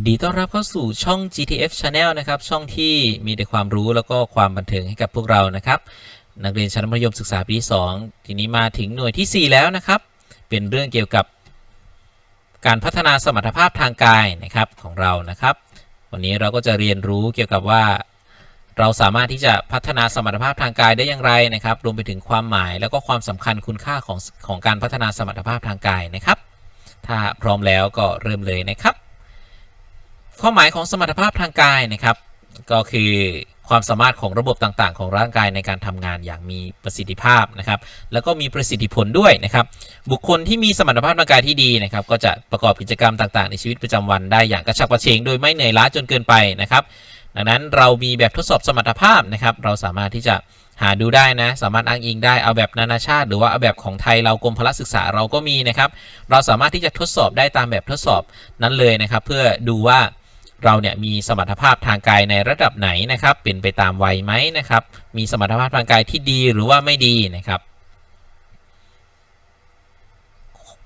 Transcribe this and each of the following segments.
ยินดีต้อนรับเข้าสู่ช่อง GTF Channel นะครับ ช่องที่มีแต่ความรู้แล้วก็ความบันเทิงให้กับพวกเรานะครับ นักเรียนชั้นมัธยมศึกษาปีที่2ทีนี้มาถึงหน่วยที่ 4 แล้วนะครับ เป็นเรื่องเกี่ยวกับการพัฒนาสมรรถภาพทางกายนะครับของเรานะครับ วันนี้เราก็จะเรียนรู้เกี่ยวกับว่า เราสามารถที่จะพัฒนาสมรรถภาพทางกายได้อย่างไรนะครับ รวมไปถึงความหมายแล้วก็ความสำคัญคุณค่าของของการพัฒนาสมรรถภาพทางกายนะครับ ถ้าพร้อมแล้วก็เริ่มเลยนะครับ ความหมายของสมรรถภาพทางกายนะครับ ก็คือความสามารถของระบบต่างๆ ของร่างกายในการทำงานอย่างมีประสิทธิภาพนะครับ แล้วก็มีประสิทธิผลด้วยนะครับ บุคคลที่มีสมรรถภาพทางกายที่ดีนะครับ ก็จะประกอบกิจกรรมต่างๆ ในชีวิตประจำวันได้อย่างกระฉับกระเฉงโดยไม่เหนื่อยล้าจนเกินไปนะครับ ดังนั้นเรามีแบบทดสอบสมรรถภาพนะครับ เราสามารถที่จะหาดูได้นะ สามารถอ้างอิงได้เอาแบบนานาชาติ หรือว่าเอาแบบของไทยเรากรมพละศึกษาเราก็มีนะครับ เราสามารถที่จะทดสอบได้ตามแบบทดสอบนั้นเลยนะครับ เพื่อดูว่า เราเนี่ยมีสมรรถภาพทางกายในระดับไหนนะครับ เป็นไปตามวัยไหมนะครับ มีสมรรถภาพทางกายที่ดีหรือว่าไม่ดีนะครับ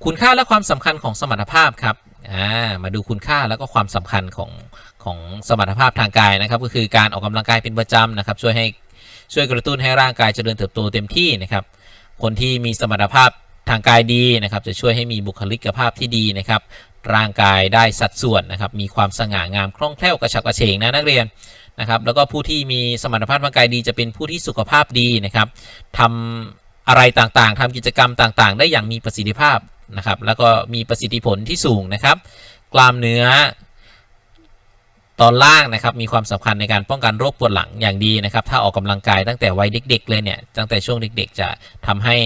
คุณค่าและความสำคัญของสมรรถภาพครับามาดูคุณค่าแล้วก็ความสำคัญของของสมรรถภาพทางกายนะครับ ก็คือการออกกำลังกายเป็นประจำนะครับ ช่วยให้ช่วยกระตุ้นให้ร่างกายเจริญเติบโตเต็มที่นะครับ คนที่มีสมรรถภาพทางกายดีนะครับ จะช่วยให้มีบุคลิกภาพที่ดีนะครับ ร่างกายได้สัดส่วนนะครับ มีความสง่างามคล่องแคล่วกระฉับกระเฉงนะนักเรียนนะครับ แล้วก็ผู้ที่มีสมรรถภาพทางกายดีจะเป็นผู้ที่สุขภาพดีนะครับทำอะไรต่างๆทำกิจกรรมต่างๆ ได้อย่างมีประสิทธิภาพนะครับ แล้วก็มีประสิทธิผลที่สูงนะครับ กล้ามเนื้อตอนล่างนะครับมีความสำคัญในการป้องกันโรคปวดหลังอย่างดีนะครับ ถ้าออกกำลังกายตั้งแต่วัยเด็ก ๆ เลยเนี่ยตั้งแต่ช่วงเด็ก ๆ จะทำให้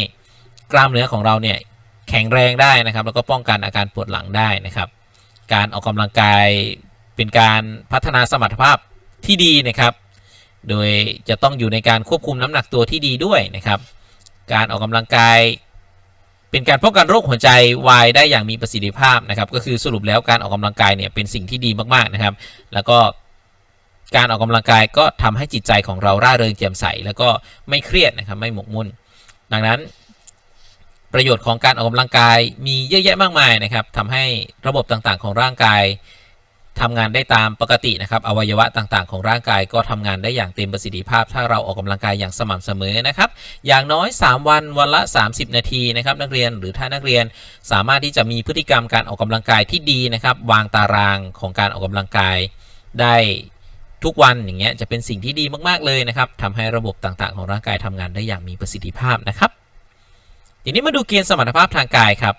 กล้ามเนื้อของเราเนี่ย แข็งแรงได้นะครับ แล้วก็ป้องกันอาการปวดหลังได้นะครับ การออกกำลังกายเป็นการพัฒนาสมรรถภาพที่ดีนะครับ โดยจะต้องอยู่ในการควบคุมน้ำหนักตัวที่ดีด้วยนะครับ การออกกำลังกาย เป็นการป้องกันโรคหัวใจวายได้อย่างมีประสิทธิภาพนะครับ ก็คือสรุปแล้วการออกกำลังกายเนี่ยเป็นสิ่งที่ดีมากๆนะครับ แล้วก็การออกกำลังกายก็ทำให้จิตใจของเราร่าเริงแจ่มใส แล้วก็ไม่เครียดนะครับไม่หมกมุ่น ดังนั้น ประโยชน์ของการออกกำลังกายมีเยอะแยะมากมายนะครับทำให้ระบบต่างๆ ของร่างกายทำงานได้ตามปกตินะครับ อวัยวะต่างๆ ของร่างกายก็ทำงานได้อย่างเต็มประสิทธิภาพ ถ้าเราออกกำลังกายอย่างสม่ำเสมอนะครับ อย่างน้อย 3 วันวันละ 30 นาทีนะครับ นักเรียนหรือถ้านักเรียนสามารถที่จะมีพฤติกรรมการออกกำลังกายที่ดีนะครับ วางตารางของการออกกำลังกายได้ทุกวันอย่างเงี้ยจะเป็นสิ่งที่ดีมากๆเลยนะครับทำให้ระบบต่างๆ ของร่างกายทำงานได้อย่างมีประสิทธิภาพนะครับ ทีนี้มาดูเกณฑ์สมรรถภาพทางกายครับ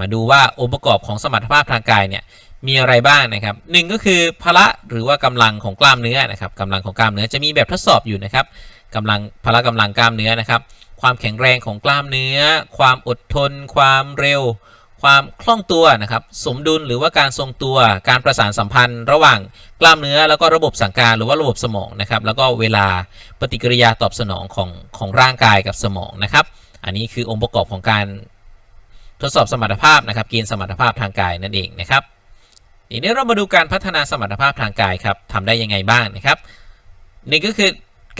มาดูว่าองค์ประกอบของสมรรถภาพทางกายเนี่ยมีอะไรบ้างนะครับหนึ่งก็คือพละหรือว่ากำลังของกล้ามเนื้อนะครับกำลังของกล้ามเนื้อจะมีแบบทดสอบอยู่นะครับกำลังพละกำลังกล้ามเนื้อนะครับ ความแข็งแรงของกล้ามเนื้อ ความอดทน ความเร็ว ความคล่องตัวนะครับ สมดุลหรือว่าการทรงตัว การประสานสัมพันธ์ ระหว่างกล้ามเนื้อ แล้วก็ระบบสั่งการหรือว่าระบบสมองนะครับ แล้วก็เวลาปฏิกิริยาตอบสนองของของร่างกายกับสมองนะครับ อันนี้คือองค์ประกอบของการทดสอบสมรรถภาพนะครับเกณฑ์สมรรถภาพทางกายนั่นเองนะครับทีนี้เรามาดูการพัฒนาสมรรถภาพทางกายครับทำได้ยังไงบ้างนะครับนี่ก็คือ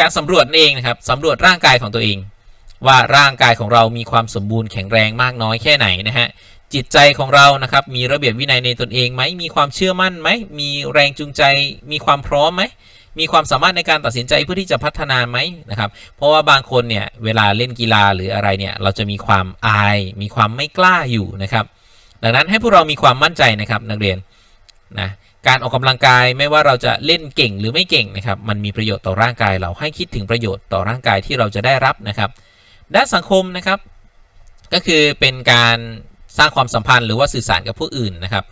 การสำรวจเองนะครับสำรวจร่างกายของตัวเอง ว่าร่างกายของเรามีความสมบูรณ์แข็งแรงมากน้อยแค่ไหนนะฮะจิตใจของเรานะครับมีระเบียบวินัยในตนเองไหมมีความเชื่อมั่นไหมมีแรงจูงใจ มีความพร้อมไหม มีความสามารถในการตัดสินใจเพื่อที่จะพัฒนาไหมนะครับ เพราะว่าบางคนเนี่ยเวลาเล่นกีฬาหรืออะไรเนี่ยเราจะมีความอาย มีความไม่กล้าอยู่นะครับ ดังนั้นให้พวกเรามีความมั่นใจนะครับนักเรียนนะการออกกำลังกายไม่ว่าเราจะเล่นเก่งหรือไม่เก่งนะครับมันมีประโยชน์ต่อร่างกาย เราให้คิดถึงประโยชน์ต่อร่างกายที่เราจะได้รับนะครับ ด้านสังคมนะครับ ก็คือเป็นการสร้างความสัมพันธ์หรือว่าสื่อสารกับผู้อื่นนะครับ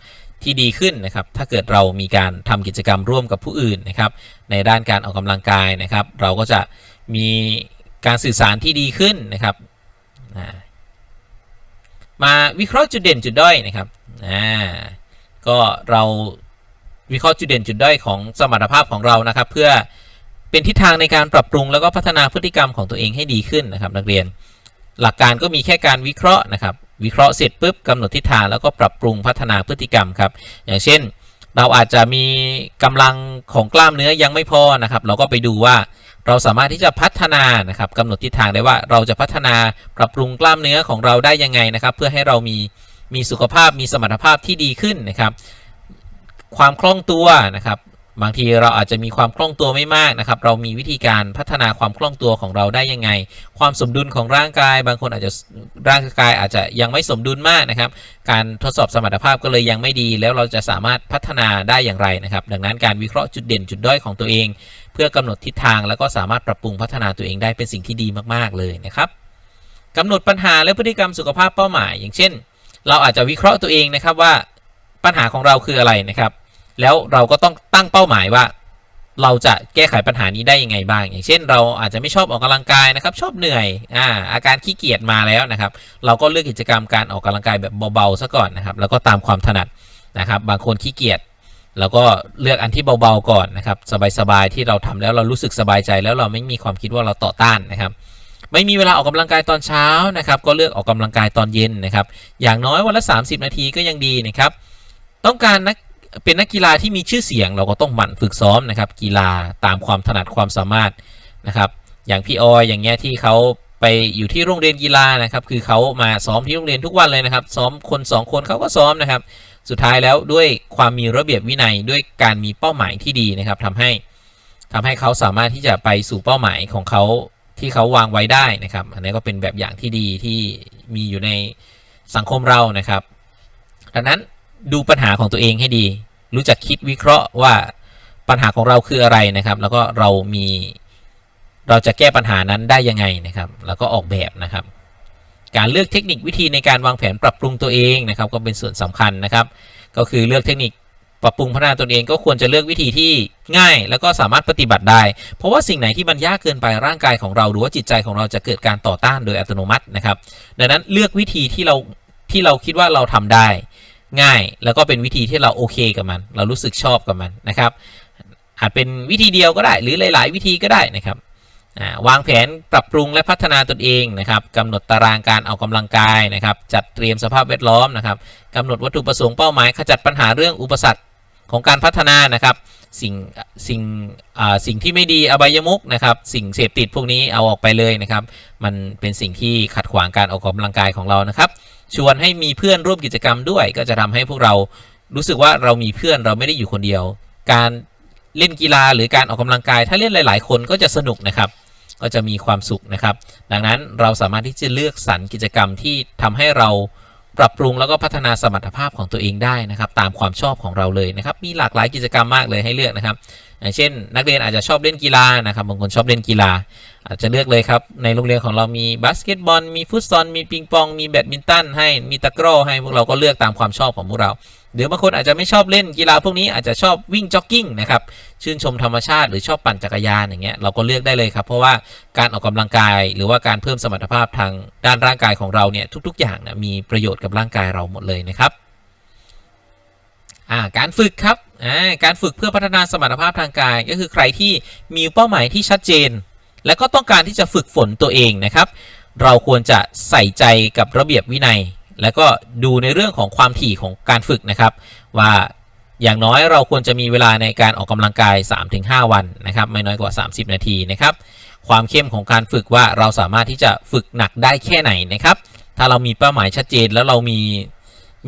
ที่ดีขึ้นนะครับ ถ้าเกิดเรามีการทำกิจกรรมร่วมกับผู้อื่นนะครับ ในด้านการออกกำลังกายนะครับ เราก็จะมีการสื่อสารที่ดีขึ้นนะครับมาวิเคราะห์จุดเด่นจุดด้อยนะครับก็เราวิเคราะห์จุดเด่นจุดด้อยของสมรรถภาพของเรานะครับ เพื่อเป็นทิศทางในการปรับปรุง แล้วก็พัฒนาพฤติกรรมของตัวเองให้ดีขึ้นนะครับ นักเรียน หลักการก็มีแค่การวิเคราะห์นะครับ วิเคราะห์เสร็จปุ๊บกำหนดทิศทางแล้วก็ปรับปรุงพัฒนาพฤติกรรมครับ อย่างเช่น เราอาจจะมีกำลังของกล้ามเนื้อยังไม่พอนะครับ เราก็ไปดูว่าเราสามารถที่จะพัฒนานะครับกำหนดทิศทางได้ว่าเราจะพัฒนาปรับปรุงกล้ามเนื้อของเราได้ยังไงนะครับ เพื่อให้เรามีมีสุขภาพมีสมรรถภาพที่ดีขึ้นนะครับ ความคล่องตัวนะครับ บางทีเราอาจจะมีความคล่องตัวไม่มากนะครับ เรามีวิธีการพัฒนาความคล่องตัวของเราได้ยังไง ความสมดุลของร่างกาย บางคนอาจจะร่างกายอาจจะยังไม่สมดุลมากนะครับ การทดสอบสมรรถภาพก็เลยยังไม่ดี แล้วเราจะสามารถพัฒนาได้อย่างไรนะครับ ดังนั้นการวิเคราะห์จุดเด่นจุดด้อยของตัวเอง เพื่อกำหนดทิศทางแล้วก็สามารถปรับปรุงพัฒนาตัวเองได้เป็นสิ่งที่ดีมากๆเลยนะครับกำหนดปัญหาและพฤติกรรมสุขภาพเป้าหมาย อย่างเช่น เราอาจจะวิเคราะห์ตัวเองนะครับว่าปัญหาของเราคืออะไรนะครับ แล้วเราก็ต้องตั้งเป้าหมายว่า เราจะแก้ไขปัญหานี้ได้ยังไงบ้าง อย่างเช่น เราอาจจะไม่ชอบออกกำลังกายนะครับ ชอบเหนื่อยอ่าอาการขี้เกียจมาแล้วนะครับ เราก็เลือกกิจกรรมการออกกำลังกายแบบเบาๆซะก่อนนะครับ แล้วก็ตามความถนัดนะครับ บางคนขี้เกียจเราก็เลือกอันที่เบาๆก่อนนะครับ สบายๆที่เราทำแล้วเรารู้สึกสบายใจแล้วเราไม่มีความคิดว่าเราต่อต้านนะครับ ไม่มีเวลาออกกำลังกายตอนเช้านะครับ ก็เลือกออกกำลังกายตอนเย็นนะครับ อย่างน้อยวันละ 30 นาทีก็ยังดีนะครับ ต้องการนัก เป็นนักกีฬาที่มีชื่อเสียง เราก็ต้องหมั่นฝึกซ้อมนะครับ กีฬาตามความถนัดความสามารถนะครับ อย่างพี่ออยอย่างเงี้ยที่เขาไปอยู่ที่โรงเรียนกีฬานะครับ คือเขามาซ้อมที่โรงเรียนทุกวันเลยนะครับ ซ้อมคนสองคนเขาก็ซ้อมนะครับ สุดท้ายแล้วด้วยความมีระเบียบวินัยด้วยการมีเป้าหมายที่ดีนะครับทำให้ทำให้เขาสามารถที่จะไปสู่เป้าหมายของเขาที่เขาวางไว้ได้นะครับ อันนี้ก็เป็นแบบอย่างที่ดีที่มีอยู่ในสังคมเรานะครับ ดังนั้นดูปัญหาของตัวเองให้ดี รู้จักคิดวิเคราะห์ว่าปัญหาของเราคืออะไรนะครับ แล้วก็เรามีเราจะแก้ปัญหานั้นได้ยังไงนะครับ แล้วก็ออกแบบนะครับ การเลือกเทคนิควิธีในการวางแผนปรับปรุงตัวเองนะครับ ก็เป็นส่วนสำคัญนะครับ ก็คือเลือกเทคนิคปรับปรุงพัฒนาตนเองก็ควรจะเลือกวิธีที่ง่าย แล้วก็สามารถปฏิบัติได้ เพราะว่าสิ่งไหนที่มันยากเกินไปร่างกายของเราหรือว่าจิตใจของเราจะเกิดการต่อต้านโดยอัตโนมัตินะครับ ดังนั้นเลือกวิธีที่เราที่เราคิดว่าเราทำได้ ง่าย แล้วก็เป็นวิธีที่เราโอเคกับมัน เรารู้สึกชอบกับมันนะครับ อาจเป็นวิธีเดียวก็ได้ หรือหลาย ๆ วิธีก็ได้นะครับวางแผนปรับปรุงและพัฒนาตนเองนะครับกำหนดตารางการออกกำลังกายนะครับ จัดเตรียมสภาพแวดล้อมนะครับกำหนดวัตถุประสงค์เป้าหมายขจัดปัญหาเรื่องอุปสรรคของการพัฒนานะครับ สิ่งสิ่งอ่าสิ่งที่ไม่ดีอบายมุกนะครับสิ่งเสพติดพวกนี้เอาออกไปเลยนะครับ มันเป็นสิ่งที่ขัดขวางการออกกำลังกายของเรานะครับ ชวนให้มีเพื่อนร่วมกิจกรรมด้วย ก็จะทำให้พวกเรารู้สึกว่าเรามีเพื่อนเราไม่ได้อยู่คนเดียว การเล่นกีฬาหรือการออกกำลังกาย ถ้าเล่นหลาย ๆ คนก็จะสนุกนะครับ ก็จะมีความสุขนะครับ ดังนั้นเราสามารถที่จะเลือกสรรกิจกรรมที่ทำให้เรา ปรับปรุงแล้วก็พัฒนาสมรรถภาพของตัวเองได้นะครับ ตามความชอบของเราเลยนะครับ มีหลากหลายกิจกรรมมากเลยให้เลือกนะครับอย่างเช่น นักเรียนอาจจะชอบเล่นกีฬานะครับบางคนชอบเล่นกีฬา อาจจะเลือกเลยครับ ในโรงเรียนของเรามีบาสเกตบอลมีฟุตซอลมีปิงปอง มีแบดมินตันให้มีตะกร้อให้พวกเราก็เลือกตามความชอบของพวกเรา หรือบางคนอาจจะไม่ชอบเล่นกีฬาพวกนี้อาจจะชอบวิ่งจ็อกกิ้งนะครับชื่นชมธรรมชาติหรือชอบปั่นจักรยานอย่างเงี้ยเราก็เลือกได้เลยครับ เพราะว่าการออกกำลังกายหรือว่าการเพิ่มสมรรถภาพทางด้านร่างกายของเราเนี่ยทุก ๆ อย่างนะมีประโยชน์กับร่างกายเราหมดเลยนะครับการฝึกครับการฝึกเพื่อพัฒนาสมรรถภาพทางกาย ก็คือใครที่มีเป้าหมายที่ชัดเจน และก็ต้องการที่จะฝึกฝนตัวเองนะครับ เราควรจะใส่ใจกับระเบียบวินัย แล้วก็ดูในเรื่องของความถี่ของการฝึกนะครับ ว่าอย่างน้อยเราควรจะมีเวลาในการออกกำลังกาย 3-5 วันนะครับ ไม่น้อยกว่า 30 นาทีนะครับ ความเข้มของการฝึกว่าเราสามารถที่จะฝึกหนักได้แค่ไหนนะครับ ถ้าเรามีเป้าหมายชัดเจนแล้วเรามี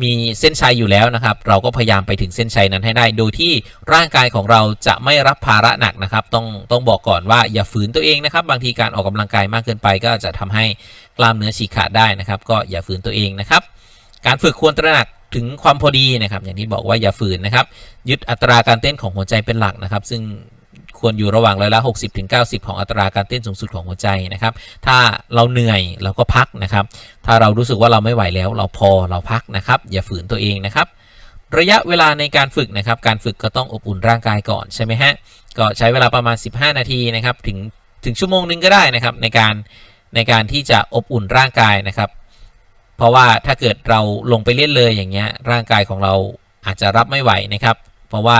มีเส้นชัยอยู่แล้วนะครับ เราก็พยายามไปถึงเส้นชัยนั้นให้ได้ โดยที่ร่างกายของเราจะไม่รับภาระหนักนะครับ ต้องต้องบอกก่อนว่าอย่าฝืนตัวเองนะครับ บางทีการออกกำลังกายมากเกินไปก็จะทำให้ กล้ามเนื้อฉีกขาดได้นะครับ ก็อย่าฝืนตัวเองนะครับ การฝึกควรตระหนักถึงความพอดีนะครับ อย่างที่บอกว่าอย่าฝืนนะครับ ยึดอัตราการเต้นของหัวใจเป็นหลักนะครับ ซึ่งควรอยู่ระหว่างร้อยละ60ถึง90 ของอัตราการเต้นสูงสุดของหัวใจนะครับ ถ้าเราเหนื่อยเราก็พักนะครับ ถ้าเรารู้สึกว่าเราไม่ไหวแล้ว เราพอเราพักนะครับ อย่าฝืนตัวเองนะครับ ระยะเวลาในการฝึกนะครับ การฝึกก็ต้องอบอุ่นร่างกายก่อนใช่ไหมฮะ ก็ใช้เวลาประมาณ 15 นาทีนะครับ ถึงถึงชั่วโมงนึงก็ได้นะครับ ในการ ในการที่จะอบอุ่นร่างกายนะครับ เพราะว่าถ้าเกิดเราลงไปเล่นเลยอย่างเงี้ยร่างกายของเราอาจจะรับไม่ไหวนะครับ เพราะว่า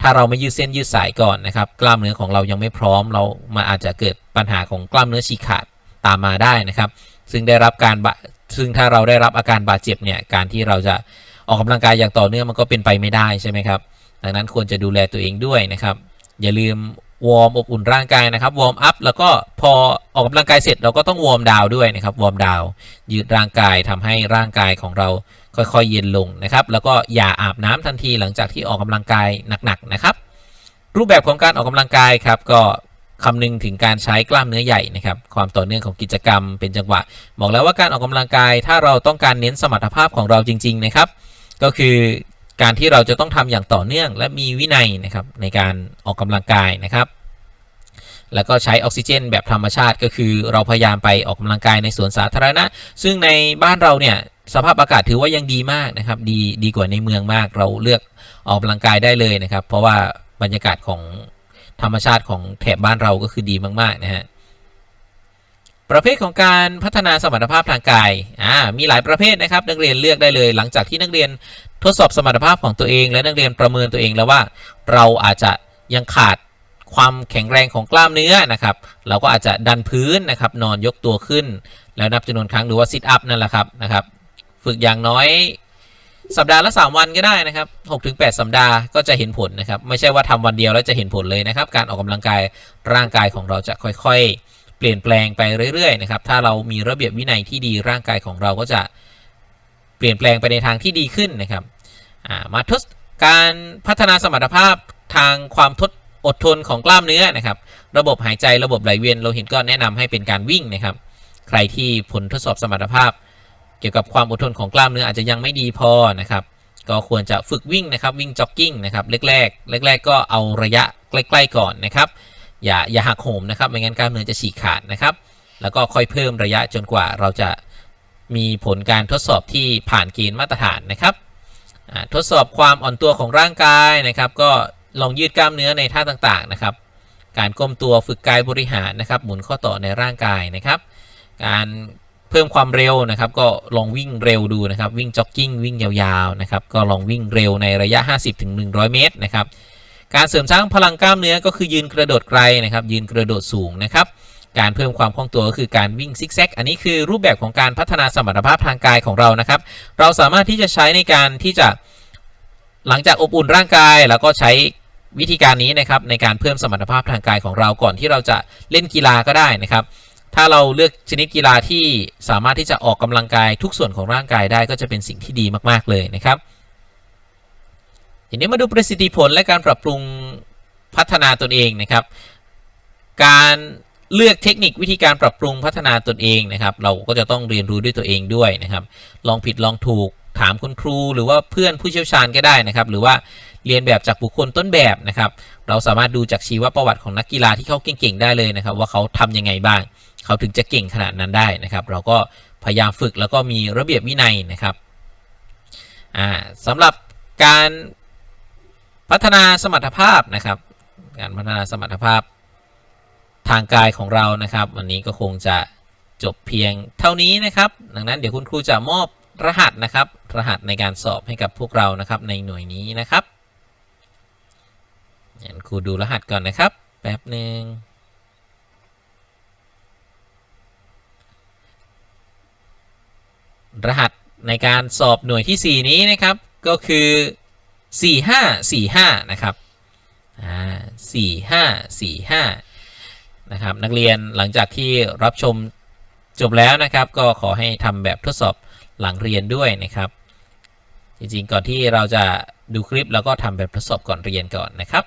ถ้าเราไม่ยืดเส้นยืดสายก่อนนะครับ กล้ามเนื้อของเรายังไม่พร้อมเรามันอาจจะเกิดปัญหาของกล้ามเนื้อฉีกขาดตามมาได้นะครับ ซึ่งได้รับการบะซึ่งถ้าเราได้รับอาการบาดเจ็บเนี่ยการที่เราจะออกกำลังกายอย่างต่อเนื่องมันก็เป็นไปไม่ได้ใช่ไหมครับดังนั้นควรจะดูแลตัวเองด้วยนะครับ อย่าลืม วอร์มอบอุ่นร่างกายนะครับวอร์มอัพแล้วก็พอออกกำลังกายเสร็จเราก็ต้องวอร์มดาวด้วยนะครับวอร์มดาวยืดร่างกายทำให้ร่างกายของเราค่อยๆเย็นลงนะครับ แล้วก็อย่าอาบน้ำทันทีหลังจากที่ออกกำลังกายหนักๆนะครับ รูปแบบของการออกกำลังกายครับก็คำนึงถึงการใช้กล้ามเนื้อใหญ่นะครับความต่อเนื่องของกิจกรรมเป็นจังหวะ บอกแล้วว่าการออกกำลังกายถ้าเราต้องการเน้นสมรรถภาพของเราจริง ๆ นะครับ ก็คือ การที่เราจะต้องทำอย่างต่อเนื่อง และมีวินัยนะครับในการออกกำลังกายนะครับ แล้วก็ใช้ออกซิเจน แบบธรรมชาติก็คือเราพยายามไปออกกำลังกายในสวนสาธารณะ ซึ่งในบ้านเราเนี่ยสภาพอากาศถือว่ายังดีมากนะครับ ดีดีกว่าในเมืองมาก เราเลือกออกกำลังกายได้เลยนะครับ เพราะว่าบรรยากาศของธรรมชาติของแถบบ้านเราก็คือดีมากๆนะฮะประเภทของการพัฒนาสมรรถภาพทางกาย อ่า มีหลายประเภทนะครับ นักเรียนเลือกได้เลย หลังจากที่นักเรียน ทดสอบสมรรถภาพของตัวเอง และนักเรียนประเมินตัวเองแล้วว่า เราอาจจะยังขาดความแข็งแรงของกล้ามเนื้อนะครับ เราก็อาจจะดันพื้นนะครับ นอนยกตัวขึ้น แล้วนับจำนวนครั้งหรือว่าซิทอัพนั่นแหละครับนะครับ ฝึกอย่างน้อยสัปดาห์ละ 3 วันก็ได้นะครับ6-8 สัปดาห์ก็จะเห็นผลนะครับ ไม่ใช่ว่าทำวันเดียวแล้วจะเห็นผลเลยนะครับ การออกกำลังกายร่างกายของเราจะค่อยๆ เปลี่ยนแปลงไปเรื่อยๆนะครับ ถ้าเรามีระเบียบวินัยที่ดีร่างกายของเราก็จะเปลี่ยนแปลงไปในทางที่ดีขึ้นนะครับ มาทดการพัฒนาสมรรถภาพทางความทดอดทนของกล้ามเนื้อนะครับ ระบบหายใจระบบไหลเวียนโลหิตก็แนะนำให้เป็นการวิ่งนะครับ ใครที่ผลทดสอบสมรรถภาพ เกี่ยวกับความอดทนของกล้ามเนื้ออาจจะยังไม่ดีพอนะครับ ก็ควรจะฝึกวิ่งนะครับ วิ่งจ็อกกิ้งนะครับแรกๆแรก ๆ ก็เอาระยะใกล้ๆก่อนนะครับ อย่าอย่าหักโหมนะครับไม่งั้นกล้ามเนื้อจะฉีกขาดนะครับ แล้วก็ค่อยเพิ่มระยะจนกว่าเราจะมีผลการทดสอบที่ผ่านเกณฑ์มาตรฐานนะครับ ทดสอบความอ่อนตัวของร่างกายนะครับ ก็ลองยืดกล้ามเนื้อในท่าต่างๆนะครับ การก้มตัวฝึกกายบริหารนะครับ หมุนข้อต่อในร่างกายนะครับ การเพิ่มความเร็วนะครับ ก็ลองวิ่งเร็วดูนะครับ วิ่งจ็อกกิ้งวิ่งยาวๆนะครับ ก็ลองวิ่งเร็วในระยะ 50-100 เมตรนะครับ การเสริมสร้างพลังกล้ามเนื้อก็คือยืนกระโดดไกลนะครับ ยืนกระโดดสูงนะครับ การเพิ่มความคล่องตัวก็คือการวิ่งซิกแซกอันนี้คือรูปแบบของการพัฒนาสมรรถภาพทางกายของเรานะครับ เราสามารถที่จะใช้ในการที่จะหลังจากอบอุ่นร่างกาย แล้วก็ใช้วิธีการนี้นะครับในการเพิ่มสมรรถภาพทางกายของเราก่อนที่เราจะเล่นกีฬาก็ได้นะครับ ถ้าเราเลือกชนิดกีฬาที่สามารถที่จะออกกำลังกายทุกส่วนของร่างกายได้ก็จะเป็นสิ่งที่ดีมาก ๆ เลยนะครับทีนี้มาดูประสิทธิผลและการปรับปรุงพัฒนาตนเองนะครับ การ เลือกเทคนิควิธีการปรับปรุงพัฒนาตนเองนะครับ เราก็จะต้องเรียนรู้ด้วยตัวเองด้วยนะครับ ลองผิดลองถูกถามคุณครู หรือว่าเพื่อนผู้เชี่ยวชาญก็ได้นะครับ หรือว่าเรียนแบบจากบุคคลต้นแบบนะครับ เราสามารถดูจากชีวประวัติของนักกีฬาที่เขาเก่งๆได้เลยนะครับ ว่าเขาทำยังไงบ้าง เขาถึงจะเก่งขนาดนั้นได้นะครับ เราก็พยายามฝึกแล้วก็มีระเบียบวินัยนะครับอ่าสำหรับการพัฒนาสมรรถภาพนะครับ การพัฒนาสมรรถภาพ ทางกายของเรานะครับ วันนี้ก็คงจะจบเพียงเท่านี้นะครับ ดังนั้นเดี๋ยวคุณครูจะมอบรหัสนะครับ รหัสในการสอบให้กับพวกเรานะครับ ในหน่วยนี้นะครับเดี๋ยครูดูรหัสก่อนนะครับ แป๊บหนึ่งรหัสในการสอบหน่วยที่ 4 นี้นะครับ ก็คือ 4545 นะครับ อ่า 4545 นะครับ นักเรียนหลังจากที่รับชมจบแล้วนะครับ ก็ขอให้ทำแบบทดสอบหลังเรียนด้วยนะครับ จริงๆ ก่อนที่เราจะดูคลิปเราก็ทำแบบทดสอบก่อนเรียนก่อนนะครับ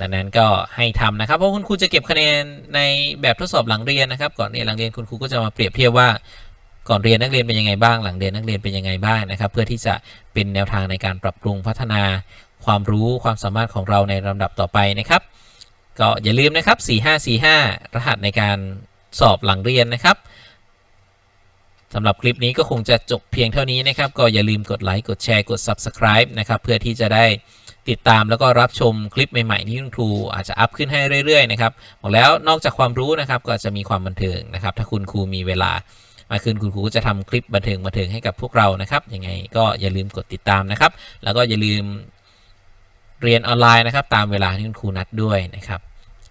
ดังนั้นก็ให้ทำนะครับ เพราะคุณครูจะเก็บคะแนนในแบบทดสอบหลังเรียนนะครับ ก่อนเรียนหลังเรียนคุณครูก็จะมาเปรียบเทียบว่าก่อนเรียนนักเรียนเป็นยังไงบ้าง หลังเรียนนักเรียนเป็นยังไงบ้างนะครับ เพื่อที่จะเป็นแนวทางในการปรับปรุงพัฒนาความรู้ความสามารถของเราในลำดับต่อไปนะครับ ก็อย่าลืมนะครับ 4545 รหัสในการสอบหลังเรียนนะครับสำหรับคลิปนี้ก็คงจะจบเพียงเท่านี้นะครับ ก็อย่าลืมกดไลค์ กดแชร์ กด Subscribe นะครับ เพื่อที่จะได้ติดตามแล้วก็รับชมคลิปใหม่ๆที่คุณครูอาจจะอัพขึ้นให้เรื่อยๆนะครับบอกแล้วนอกจากความรู้นะครับก็จะมีความบันเทิงนะครับ ถ้าคุณครูมีเวลามาคืนคุณครูก็จะทำคลิปบันเทิงบันเทิงให้กับพวกเรานะครับยังไงก็อย่าลืมกดติดตามนะครับ แล้วก็อย่าลืมเรียนออนไลน์นะครับ ตามเวลาที่คุณครูนัดด้วยนะครับ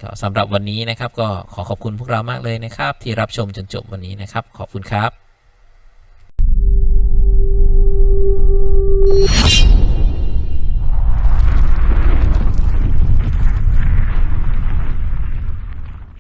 ก็สำหรับวันนี้นะครับก็ขอขอบคุณพวกเรามากเลยนะครับ ที่รับชมจนจบวันนี้นะครับ ขอบคุณครับ